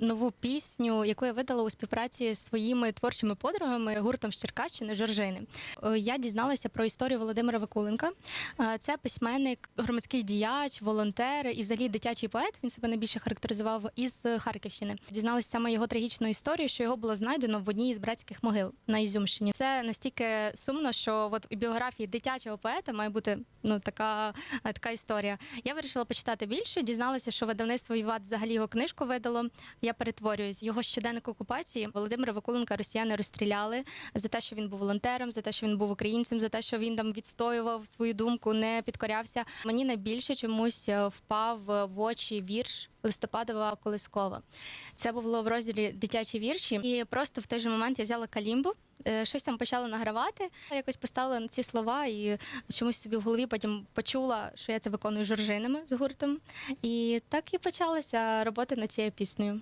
нову пісню, яку я видала у співпраці з своїми творчими подругами гуртом з Черкащини Жоржини. Е, Я дізналася про історію Володимира Викуленка. Е, Це письменник, громадський діяч, волонтер і взагалі дитячий поет. Він себе найбільше характеризував із Харківщини. Дізналася саме його трагічну історію, що його було знайдено в одній із братських могил на Ізюмщині. Це настільки сумно, що от у біографії дитячого поета має бути ну така, е, така історія. Я вирішила почитати більше. Дізналася, що видавництво Віват взагалі його книжку видало. Я перетворююсь. Його щоденник окупації Володимира Викуленка росіяни розстріляли за те, що він був волонтером, за те, що він був українцем, за те, що він там відстоював свою думку, не підкорявся. Мені найбільше чомусь е, впав е, в очі вірш. Листопадова Колискова. Це було в розділі дитячі вірші, і просто в той же момент я взяла калімбу, е, щось там почала награвати. Якось поставила на ці слова і чомусь собі в голові потім почула, що я це виконую жоржинами з гуртом. І так і почалася робота над цією піснею.